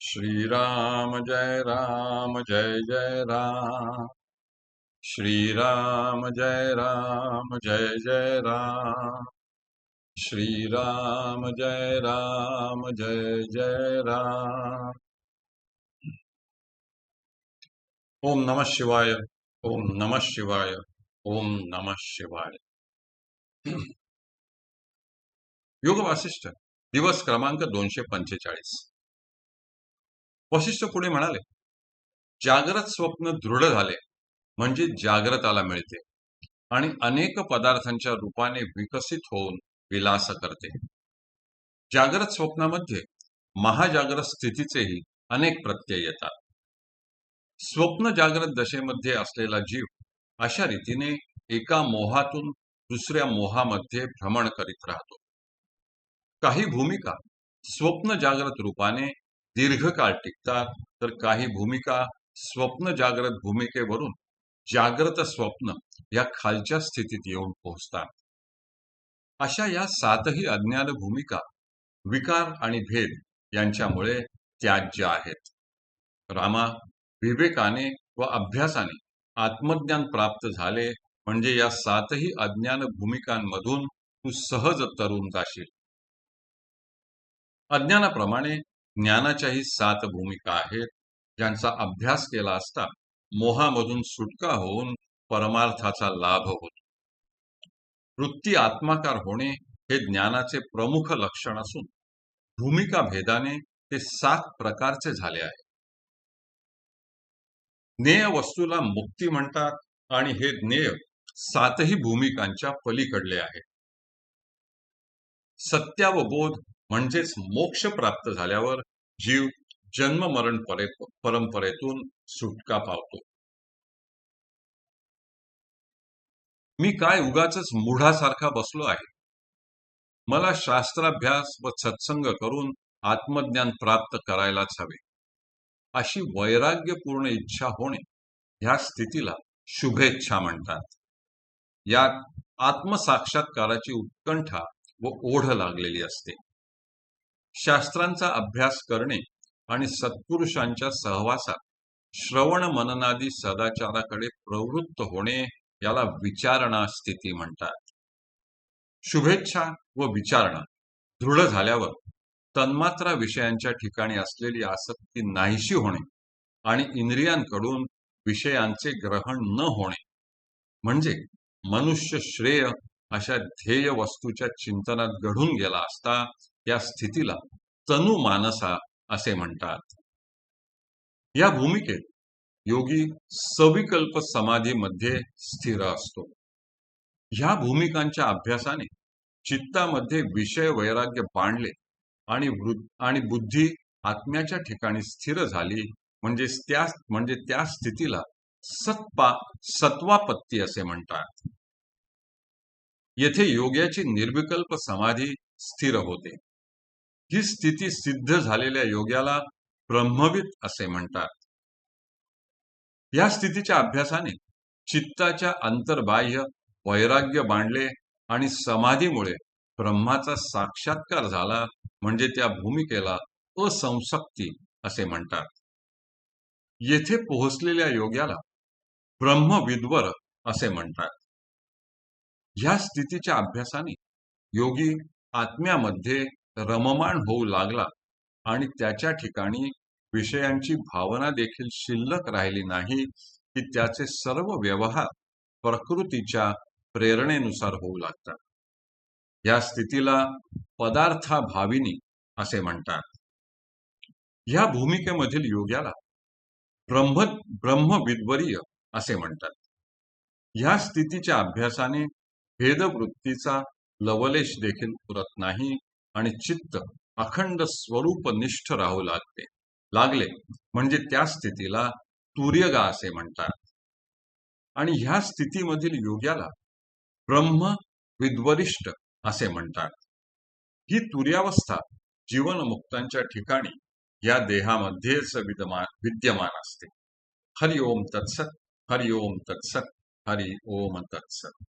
श्रीराम जय राम जय जय राम। श्रीराम जय राम जय जय राम। श्रीराम जय राम जय जय राम। ओम नमः शिवाय ओम नमः शिवाय ओम नमः शिवाय। योग वासिष्ठ दिवस क्रमांक दोनशे पंचेचाळीस। वशिष्ठ पुढे म्हणाले? जागृत स्वप्न दृढ झाले म्हणजे जागृताला मिळते आणि अनेक पदार्थांच्या रूपाने विकसित होऊन विलास करते. जागृत स्वप्नामध्ये महाजागृत स्थितीचेही अनेक प्रत्यय येतात. स्वप्न जागृत दशेमध्ये असलेला जीव अशा रीतीने एका मोहातून दुसऱ्या मोहामध्ये भ्रमण करीत राहतो. काही भूमिका स्वप्न जागृत रूपाने दीर्घकाळ टिकतात तर काही भूमिका स्वप्न जागृत भूमिकेवरून जागृत स्वप्न या खालच्या स्थितीत येऊन पोहोचतात. अशा या सातही अज्ञान भूमिका विकार आणि भेद यांच्यामुळे त्याज्य आहेत. रामा विवेकाने व अभ्यासाने आत्मज्ञान प्राप्त झाले म्हणजे या सातही अज्ञान भूमिकांमधून तू सहज तरुण जाशील. अज्ञानाप्रमाणे ज्ञानाच्याही सात भूमिका आहेत ज्यांचा अभ्यास केला असता मोहामधून सुटका होऊन परमार्थाचा लाभ होतो. वृत्ती आत्माकार होणे हे ज्ञानाचे प्रमुख लक्षण असून भूमिका भेदाने ते सात प्रकारचे झाले आहे ज्ञेय वस्तूला मुक्ती म्हणतात आणि हे ज्ञेय सातही भूमिकांच्या पलीकडले आहे सत्या व बोध म्हणजेच मोक्ष प्राप्त झाल्यावर जीव जन्म मरण परंपरेतून सुटका पावतो. मी काय उगाच मुढासारखा बसलो आहे? मला शास्त्राभ्यास व सत्संग करून आत्मज्ञान प्राप्त करायलाच हवे. अशी वैराग्यपूर्ण इच्छा होणे ह्या स्थितीला शुभेच्छा म्हणतात. यात आत्मसाक्षात्काराची उत्कंठा व ओढ लागलेली असते. शास्त्रांचा अभ्यास करणे आणि सत्पुरुषांच्या सहवासात श्रवण मननादी सदाचाराकडे प्रवृत्त होणे याला विचारणा स्थिती म्हणतात. शुभेच्छा व विचारणा दृढ झाल्यावर तन्मात्रा विषयांच्या ठिकाणी असलेली आसक्ती नाहीशी होणे आणि इंद्रियांकडून विषयांचे ग्रहण न होणे. म्हणजे मनुष्य श्रेय अशा ध्येय वस्तूच्या चिंतनात घडून गेला असता या स्थितीला तनु मानसा असे म्हणतात. या भूमिकेत योगी सविकल्प समाधीमध्ये स्थिर असतो. ह्या भूमिकांच्या अभ्यासाने चित्तामध्ये विषय वैराग्य बांधले आणि आणि बुद्धी आत्म्याच्या ठिकाणी स्थिर झाली म्हणजे त्या म्हणजे त्या स्थितीला सत्पा सत्वापत्ती असे म्हणतात. येथे योग्याची निर्विकल्प समाधी स्थिर होते. ही स्थिती सिद्ध झालेल्या योग्याला ब्रह्मवित असे म्हणतात. या स्थितीच्या अभ्यासाने चित्ताच्या अंतर्बाह्य वैराग्य बांधले आणि समाधीमुळे ब्रह्माचा साक्षात्कार झाला म्हणजे त्या भूमिकेला असंसक्ती असे म्हणतात. येथे पोहोचलेल्या योग्याला ब्रह्मविद्वर असे म्हणतात. या स्थितीच्या अभ्यासाने योगी आत्म्यामध्ये रममाण होऊ लागला आणि त्याच्या ठिकाणी विषयांची भावना देखील शिल्लक राहिली नाही की त्याचे सर्व व्यवहार प्रकृतीच्या प्रेरणेनुसार होऊ लागतात. या स्थितीला पदार्थाभाविनी असे म्हणतात. या भूमिकेमधील योग्याला ब्रह्म ब्रह्मविद्वरीय असे म्हणतात. या स्थितीच्या अभ्यासाने भेदवृत्तीचा लवलेश देखील पुरत नाही. आणि चित्त अखंड स्वरूपनिष्ठ राहू लागते लागले. म्हणजे त्या स्थितीला तुर्यगा असे म्हणतात. आणि ह्या स्थितीमधील योग्याला ब्रह्म विद्वरिष्ठ असे म्हणतात. ही तुर्यावस्था जीवनमुक्तांच्या ठिकाणी या देहामध्येच विद्यमान विद्यमान असते. हरि ओम तत्सत हरि ओम तत्सत हरि ओम तत्सत.